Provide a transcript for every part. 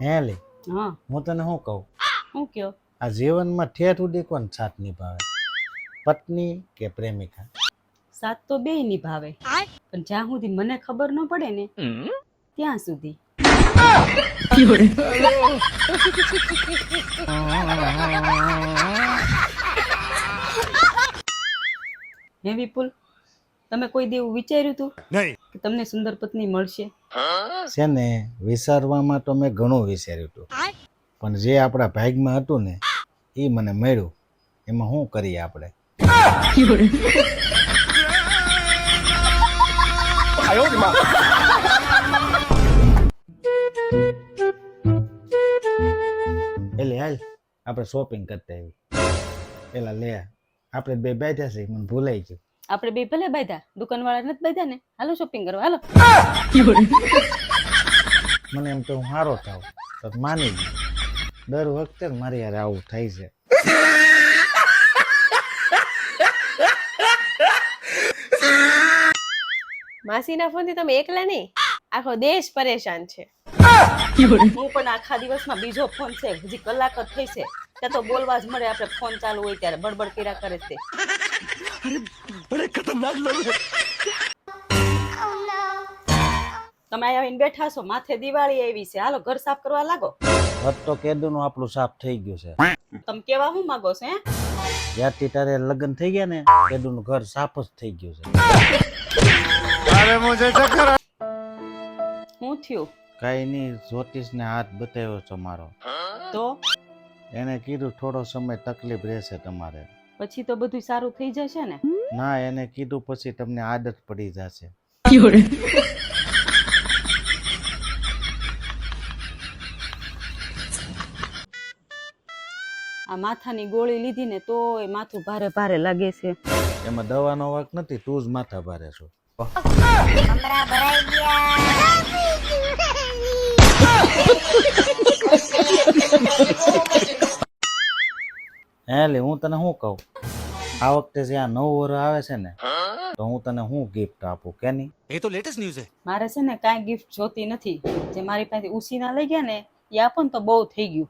હે લે હા. હું તને શું કહું? હું કયો? આ જીવનમાં ઠેઠ સુધી કોણ સાથ નિભાવે? પત્ની કે પ્રેમિકા? સાત તો બે નિભાવે. પણ જ્યાં સુધી મને ખબર ન પડે ને ત્યાં સુધી. હે વિપુલ તમે કોઈ દેવું વિચાર્યું તું? કે તમને સુંદર પત્ની મળશે? છે ને વિચારવામાં તો મેં ઘણું વિચાર્યું હતું પણ જે આપણા ભાગમાં હતું ને એ મને મળ્યું. એમાં શું કરીએ આપણે? એટલે હાલ. આપણે શોપિંગ કરતા આવી પેલા લે. આપણે બે બેઠા છે મને ભૂલાઈ ગયું. આપણે બે ભલે બાંધ્યા દુકાનવાળા નથી બાંધ્યા ને? હાલો શોપિંગ કરવા હાલો. મને એમ તો હું હારો થાવ તો માની ગયો દર વખતે મારી યાર આવું થાય છે. માસીના ફોનથી તમે એકલા નહીં? આખો દેશ પરેશાન છે. હું પણ આખા દિવસમાં બીજો ફોન છે હજી કલાક જ થઈ છે. ત્યાં તો બોલવા જ મળે આપણે ફોન ચાલુ હોય ત્યારે બડબડ કર્યા કરે છે. તમે અહીંયા આવીને બેઠા છો માથે દિવાળી આવી છે. હાલો ઘર સાફ કરવા લાગો. હદ તો કેદુનું આપણું સાફ થઈ ગયું છે. તમે કેવા હું માંગો છો હે? જ્યારથી તારે લગ્ન થઈ ગયા ને કેદુનું ઘર સાફ જ થઈ ગયું છે. શું થયું? કઈ નહીં જ્યોતિષને હાથ બતાવ્યો છે મારો. તો? એને કીધું થોડો સમય તકલીફ રહેશે તમારે. પછી તો બધું સારું થઈ જશે ને? ના એને કીધું પછી તમને આદત પડી જશે. આ માથાની ગોળી લીધી ને તો એ માથું ભારે ભારે લાગે છે. એમાં દવાનો વાક નથી તું જ માથા ભારે છો. હે લે હું તને શું કહું આ વખતે જે આ નવું વર્ષ આવે છે ને તો હું તને શું ગિફ્ટ આપું કે નહીં ये तो लेटेस्ट न्यूज है મારે છે ને કાંઈ ગિફ્ટ જોતી નથી જે મારી પાસે ઉસીના લઈ ગયા ને એ આપો ને તો બહુ થઈ ગયું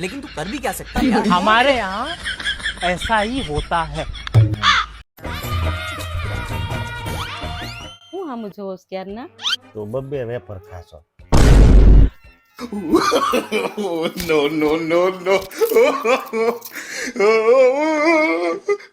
लेकिन तू कर भी क्या सकता है यार हमारे यहाँ ऐसा ही होता है હું આમ જોવો છો ક્યારના તો બબ્બે વેફર ખાશો no, no, no, no.